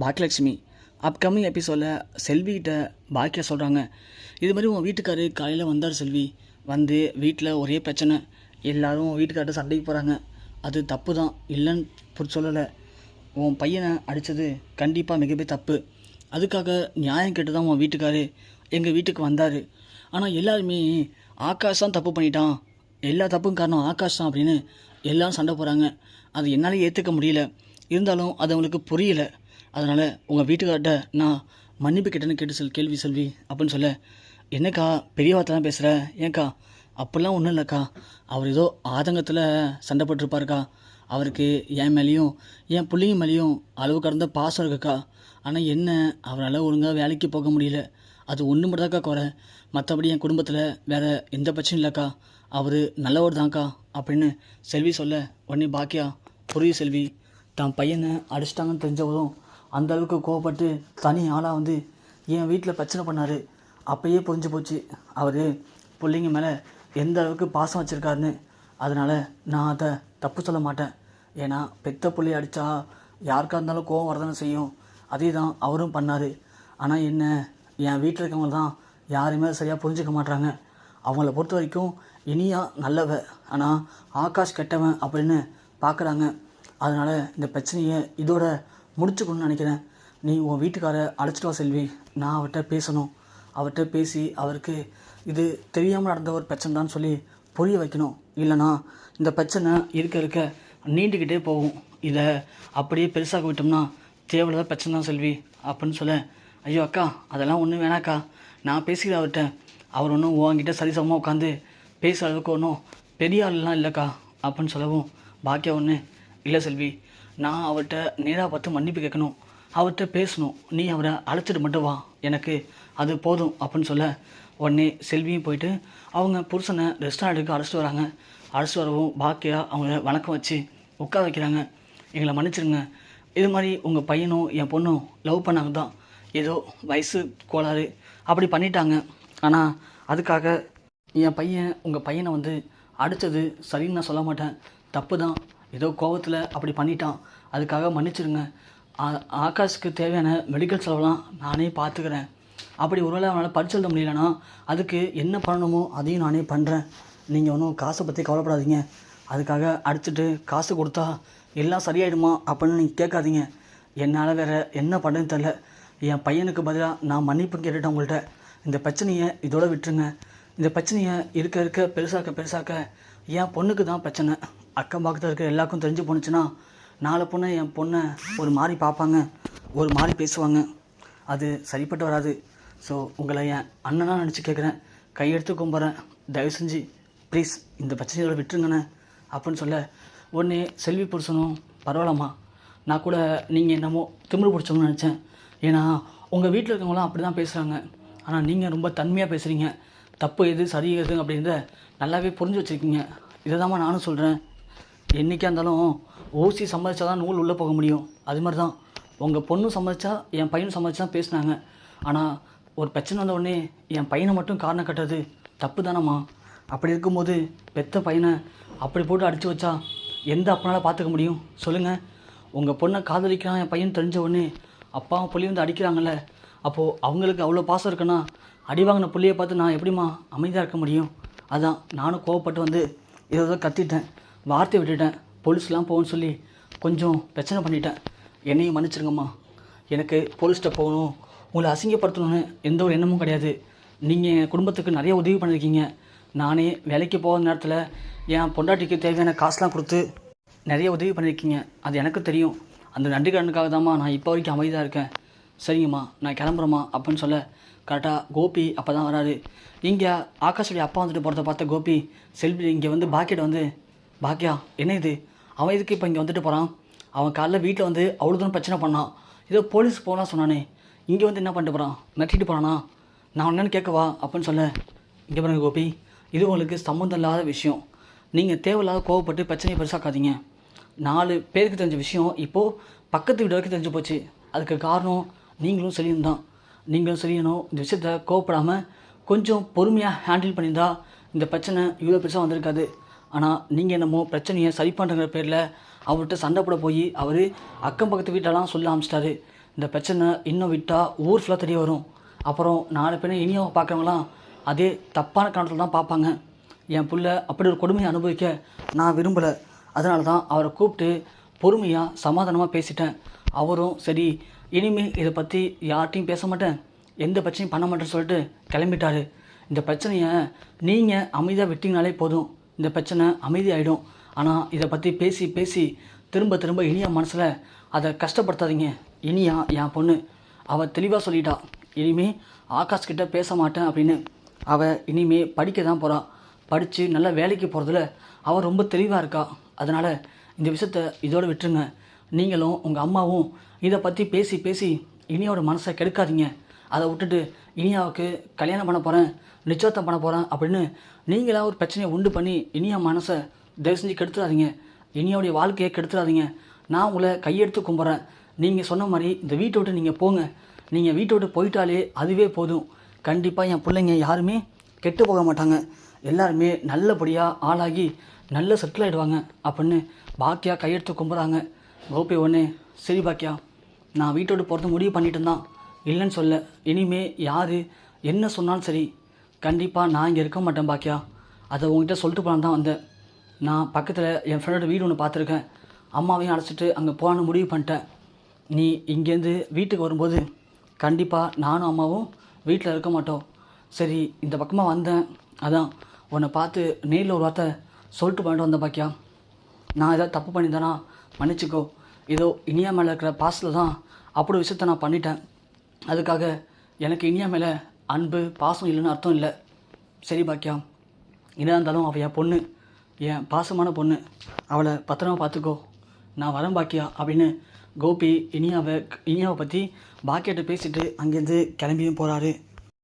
Baakiyalakshmi upcoming எபிசோடில் செல்விகிட்ட பாக்கியா சொல்கிறாங்க இது மாதிரி உன் வீட்டுக்காரு காலையில் வந்தார் செல்வி. வந்து வீட்டில் ஒரே பிரச்சனை. எல்லோரும் வீட்டுக்கார்ட்ட சண்டைக்கு போகிறாங்க அது தப்பு தான் இல்லைன்னு புரி- சொல்லலை. உன் பையனை அடித்தது கண்டிப்பாக மிகப்பெரிய தப்பு. அதுக்காக நியாயம் கேட்டு தான் உன் வீட்டுக்காரு எங்கள் வீட்டுக்கு வந்தார். ஆனால் எல்லாருமே ஆகாஷ் தான் தப்பு பண்ணிட்டான். எல்லா தப்பும் காரணம் ஆகாஷ் தான் அப்படின்னு எல்லாரும் சண்டை போகிறாங்க அது என்னால் ஏற்றுக்க முடியல. இருந்தாலும் அது அவங்களுக்கு புரியல. அதனால் உங்கள் வீட்டுக்கார்ட்ட நான் மன்னிப்பு கேட்டேன்னு கேட்டு சொல் கேள்வி செல்வி அப்படின்னு சொல்ல என்னக்கா பெரிய வார்த்தைலாம் பேசுகிற ஏன்க்கா? அப்படிலாம் ஒன்றும் இல்லைக்கா. அவர் ஏதோ ஆதங்கத்தில் சண்டை போட்டிருப்பாருக்கா. அவருக்கு என் மேலேயும் என் பிள்ளைங்க மேலேயும் அளவு கடந்த பாசம் இருக்குக்கா. ஆனால் என்ன அவரால் ஒழுங்காக வேலைக்கு போக முடியல. அது ஒன்று மட்டும்தாக்கா குறை. மற்றபடி என் குடும்பத்தில் வேறு எந்த பிரச்சனையும் இல்லைக்கா. அவர் நல்லவர் தான்க்கா. அப்படின்னு செல்வி சொல்ல உடனே பாக்கியா புரியுது செல்வி. தான் பையனை அடிச்சிட்டாங்கன்னு தெரிஞ்சவதும் அந்த அளவுக்கு கோவப்பட்டு தனி ஆளாக வந்து என் வீட்டில் பிரச்சனை பண்ணார். அப்பயே புரிஞ்சு போச்சு. அவர் பிள்ளைங்க மேலே எந்த அளவுக்கு பாசம் வச்சுருக்காருன்னு. அதனால் நான் அதை தப்பு சொல்ல மாட்டேன். ஏன்னா பெத்த புள்ளி அடித்தா யாருக்காக இருந்தாலும் கோவம் வரதானே செய்யும். அதே தான் அவரும் பண்ணார். ஆனால் என்ன என் வீட்டில் இருக்கவங்க தான் யாருமே சரியாக புரிஞ்சுக்க மாட்றாங்க. அவங்கள பொறுத்த வரைக்கும் இனியா நல்லவ. ஆனால் ஆகாஷ் கெட்டவன் அப்படின்னு பார்க்குறாங்க அதனால் இந்த பிரச்சனையை இதோட முடிச்சுக்கணும்னு நினைக்கிறேன். நீ உன் வீட்டுக்கார அழைச்சிட்டு வா செல்வி. நான் அவர்கிட்ட பேசணும். அவர்கிட்ட பேசி அவருக்கு இது தெரியாமல் நடந்த ஒரு பிரச்சனை தான் சொல்லி புரிய வைக்கணும். இல்லைனா இந்த பிரச்சனை இருக்க இருக்க நீண்டுக்கிட்டே போகும். இதை அப்படியே பெருசாக விட்டோம்னா தேவையில்லாத பிரச்சனை தான் செல்வி. அப்படின்னு சொல்ல ஐயோ அக்கா அதெல்லாம் ஒன்றும் வேணாக்கா. நான் பேசிக்கிறேன் அவர்கிட்ட அவர் ஒன்றும் உங்ககிட்ட சரிசமமாக உட்காந்து பேசுகிற அளவுக்கு ஒன்றும் பெரிய ஆள்லாம் இல்லைக்கா. அப்படின்னு சொல்லவும் பாக்கியா ஒன்று இல்லை செல்வி நான் அவர்கிட்ட நேராக பார்த்து மன்னிப்பு கேட்கணும். அவர்கிட்ட பேசணும். நீ அவரை அழைச்சிட்டு மட்டும் வா. எனக்கு அது போதும் அப்படின்னு சொல்ல உடனே செல்வியும் போயிட்டு அவங்க புருஷனை ரெஸ்டாரண்ட்டுக்கு அழைச்சிட்டு வராங்க. அழைச்சிட்டு வரவும் பாக்கியா அவங்கள வணக்கம் வச்சு உட்கார வைக்கிறாங்க. எங்களை மன்னிச்சிருங்க. இது மாதிரி உங்கள் பையனும் என் பொண்ணும் லவ் பண்ணாங்க தான். ஏதோ வயசு கோளாறு. அப்படி பண்ணிட்டாங்க. ஆனால் அதுக்காக என் பையன் உங்கள் பையனை வந்து அடித்தது சரின்னு நான் சொல்ல மாட்டேன். தப்பு தான். ஏதோ கோவத்தில் அப்படி பண்ணிட்டான். அதுக்காக மன்னிச்சிடுங்க ஆ- தேவையான மெடிக்கல் செலவெல்லாம் நானே பார்த்துக்கிறேன் அப்படி ஒருவேளை அவனால் படிச்சு எழுத முடியலன்னா அதுக்கு என்ன பண்ணணுமோ அதையும் நானே பண்ணுறேன் நீங்கள் ஒன்றும் காசை பற்றி கவலைப்படாதீங்க. அதுக்காக அடிச்சுட்டு காசு கொடுத்தா எல்லாம் சரியாயிடுமா அப்படின்னு நீங்கள் கேட்காதீங்க. என்னால் வேறு என்ன பண்ணுன்னு தெரில என் பையனுக்கு பதிலாக நான் மன்னிப்பு கேட்டுட்டேன் உங்கள்கிட்ட இந்த பிரச்சனையை இதோட விட்டுருங்க. இந்த பிரச்சனையை இருக்க இருக்க பெருசாக்க பெருசாக்க என் பொண்ணுக்கு தான் பிரச்சனை. அக்கம் பக்கத்தில் இருக்கிற எல்லாருக்கும் தெரிஞ்சு போணுச்சுன்னா நாளை பொண்ணை என் பொண்ணை ஒரு மாதிரி பார்ப்பாங்க. ஒரு மாதிரி பேசுவாங்க. அது சரிப்பட்டு வராது. ஸோ உங்களை என் அண்ணனாக நினச்சி கேட்குறேன் கையெடுத்து கும்பிட்றேன் தயவு செஞ்சு ப்ளீஸ் இந்த பிரச்சனையோட விட்டுருங்கண்ணே. அப்படின்னு சொல்ல உடனே செல்வி புருஷனும் பரவாயில்லம்மா. நான் கூட நீங்கள் என்னமோ திமிரு பிடிச்சோம்னு நினச்சேன். ஏன்னா உங்கள் வீட்டில் இருக்கவங்களாம் அப்படி தான் பேசுகிறாங்க ஆனால் நீங்கள் ரொம்ப தன்மையாக பேசுகிறீங்க தப்பு எது சரி எது அப்படின்றத நல்லாவே புரிஞ்சு வச்சுருக்கீங்க. இதை நானும் சொல்கிறேன் என்றைக்கா இருந்தாலும் ஊசி சம்மதிச்சா தான் நூல் உள்ளே போக முடியும். அது மாதிரி தான் உங்கள் பொண்ணு சம்மதிச்சா என் பையனும் சம்மதிச்சா தான் பேசினாங்க. ஆனால் ஒரு பிரச்சனை வந்த உடனே என் பையனை மட்டும் காரணம் கட்டுறது தப்பு தானம்மா அப்படி இருக்கும்போது பெத்த பையனை அப்படி போட்டு அடித்து வச்சா எந்த அப்பனால பார்த்துக்க முடியும்? சொல்லுங்கள் உங்கள் பொண்ணை காதலிக்கிறான் என் பையன் தெரிஞ்ச உடனே அப்பாவும் புள்ளி வந்து அடிக்கிறாங்கல்ல. அப்போது அவங்களுக்கு அவ்வளோ பாசம் இருக்குன்னா அடி வாங்கின புள்ளியை பார்த்து நான் எப்படிம்மா அமைதியாக இருக்க முடியும்? அதான் நானும் கோவப்பட்டு வந்து ஏதோ கத்திட்டேன். வார்த்தை விட்டுட்டேன். போலீஸ்லாம் போகணும்னு சொல்லி கொஞ்சம் பிரச்சனை பண்ணிட்டேன். என்னையும் மன்னிச்சிருங்கம்மா. எனக்கு போலீஸ்கிட்ட போகணும். உங்களை அசிங்கப்படுத்தணும்னு எந்த ஒரு எண்ணமும் கிடையாது. நீங்கள் என் குடும்பத்துக்கு நிறைய உதவி பண்ணியிருக்கீங்க. நானே வேலைக்கு போகிற நேரத்தில் என் பொண்டாட்டிக்கு தேவையான காசுலாம் கொடுத்து நிறைய உதவி பண்ணியிருக்கீங்க. அது எனக்கு தெரியும். அந்த நன்றி கடனுக்காக தாம்மா நான் இப்போ வரைக்கும் அமைதியாக இருக்கேன். சரிங்கம்மா நான் கிளம்புறேம்மா அப்படின்னு சொல்ல கரெக்டாக கோபி அப்போ தான் வராரு. இங்கே ஆகாஷுடைய அப்பா வந்துட்டு போகிறத பார்த்த கோபி செல்வி இங்கே வந்து பாக்கெட் வந்து பாக்கியா என்ன இது அவன் எதுக்கு இப்போ இங்கே வந்துட்டு போகிறான் அவன் காலைல வீட்டில் வந்து அவ்வளோ தூரம் பிரச்சனை பண்ணான். ஏதோ போலீஸ் போகலாம் சொன்னானே. இங்கே வந்து என்ன பண்ணிட்டு போகிறான் நட்டிட்டு போகிறானா நான் என்னன்னு கேட்கவா அப்படின்னு சொல்ல. இங்கே பாருங்க கோபி இது உங்களுக்கு சம்மந்தம் இல்லாத விஷயம். நீங்கள் தேவையில்லாத கோவப்பட்டு பிரச்சனையை பெருசாக்காதீங்க. நாலு பேருக்கு தெரிஞ்ச விஷயம் இப்போது பக்கத்து வீடு வரைக்கும் தெரிஞ்சு போச்சு. அதுக்கு காரணம் நீங்களும் சரியும் தான் நீங்களும் சரியணும். இந்த விஷயத்த கோவப்படாமல் கொஞ்சம் பொறுமையாக ஹேண்டில் பண்ணியிருந்தால் இந்த பிரச்சனை இவ்வளோ பெருசாக வந்திருக்காது. ஆனால் நீங்கள் என்னமோ பிரச்சனையை சரி பண்ணுறங்கிற பேரில் அவர்கிட்ட சண்டை போட போய் அவர் அக்கம் பக்கத்து வீட்டெல்லாம் சொல்ல ஆரம்பிச்சிட்டாரு. இந்த பிரச்சனை இன்னும் விட்டால் ஊர் ஃபுல்லாக தெரிய வரும். அப்புறம் நாலு பேரும் இனியாவை பார்க்குறவங்களாம் அதே தப்பான கணத்தில் தான் பார்ப்பாங்க. என் பிள்ளை அப்படி ஒரு கொடுமையை அனுபவிக்க நான் விரும்பலை. அதனால தான் அவரை கூப்பிட்டு பொறுமையாக சமாதானமாக பேசிட்டேன். அவரும் சரி இனிமேல் இதை பற்றி யார்ட்டையும் பேச மாட்டேன். எந்த பிரச்சனையும் பண்ண மாட்டேன்னு சொல்லிட்டு கிளம்பிட்டாரு. இந்த பிரச்சனையை நீங்கள் அமைதியாக விட்டிங்கனாலே போதும். இந்த பிரச்சனை அமைதியாகிடும் ஆனால் இதை பற்றி பேசி பேசி திரும்ப திரும்ப இனியா மனசில் அதை கஷ்டப்படுத்தாதீங்க. இனியா என் பொண்ணு. அவள் தெளிவாக சொல்லிட்டா. இனிமே ஆகாஷ் கிட்டே பேச மாட்டேன் அப்படின்னு. அவள் இனிமே படிக்க தான் போகிறாள் படித்து நல்லா வேலைக்கு போகிறதுல அவள் ரொம்ப தெளிவாக இருக்கா. அதனால் இந்த விஷயத்த இதோடு விட்டுருங்க. நீங்களும் உங்கள் அம்மாவும் இதை பற்றி பேசி பேசி இனியோட மனசை கெடுக்காதீங்க. அதை விட்டுட்டு இனியாவுக்கு கல்யாணம் பண்ண போகிறேன் நிச்சயத்தம் பண்ண போகிறேன் அப்படின்னு நீங்களாக ஒரு பிரச்சனையை உண்டு பண்ணி இனியா மனசை தயவு செஞ்சு கெடுத்துடாதீங்க இனியாவுடைய வாழ்க்கையை கெடுத்துடாதீங்க நான் உங்களை கையெடுத்து கும்பிட்றேன். நீங்கள் சொன்ன மாதிரி இந்த வீட்டை விட்டு நீங்கள் போங்க. நீங்கள் வீட்டை விட்டு போயிட்டாலே அதுவே போதும். கண்டிப்பாக என் பிள்ளைங்க யாருமே கெட்டு போக மாட்டாங்க. எல்லாருமே நல்லபடியாக ஆளாகி நல்ல செட்டில் ஆகிடுவாங்க அப்படின்னு பாக்கியா கையெடுத்து கும்பிட்றாங்க. கோபி ஒன்று சரி பாக்கியா நான் வீட்டை விட்டு போகிறது முடிவு பண்ணிட்டு தான் இல்லைன்னு சொல்ல. இனிமே யார் என்ன சொன்னாலும் சரி கண்டிப்பாக நான் இங்கே இருக்க மாட்டேன் பாக்கியா. அதை உங்ககிட்ட சொல்லிட்டு போகலான்னு தான் வந்தேன். நான் பக்கத்தில் என் ஃப்ரெண்டோட வீடு ஒன்று பார்த்துருக்கேன். அம்மாவையும் அழைச்சிட்டு அங்கே போகணும்னு முடிவு பண்ணிட்டேன். நீ இங்கேருந்து வீட்டுக்கு வரும்போது கண்டிப்பாக நானும் அம்மாவும் வீட்டில் இருக்க மாட்டோம். சரி இந்த பக்கமாக வந்தேன். அதான் உன்னை பார்த்து நேரில் ஒரு வார்த்தை சொல்லிட்டு பண்ணிட்டு வந்தேன் பாக்கியா. நான் ஏதாவது தப்பு பண்ணியிருந்தேனா மன்னிச்சிக்கோ. ஏதோ இனியா மேலே இருக்கிற பாசத்தில் தான் அப்படி விஷயத்த நான் பண்ணிட்டேன். அதுக்காக எனக்கு இனியா மேலே அன்பு பாசம் இல்லைன்னு அர்த்தம் இல்லை. சரி பாக்கியா. என்ன இருந்தாலும் அவள் என் பொண்ணு. என் பாசமான பொண்ணு. அவளை பத்திரமா பார்த்துக்கோ நான் வரேன் பாக்கியா அப்படின்னு கோபி இனியாவை இனியாவை பற்றி பாக்கியாட்ட பேசிட்டு அங்கேருந்து கிளம்பியும் போகிறாரு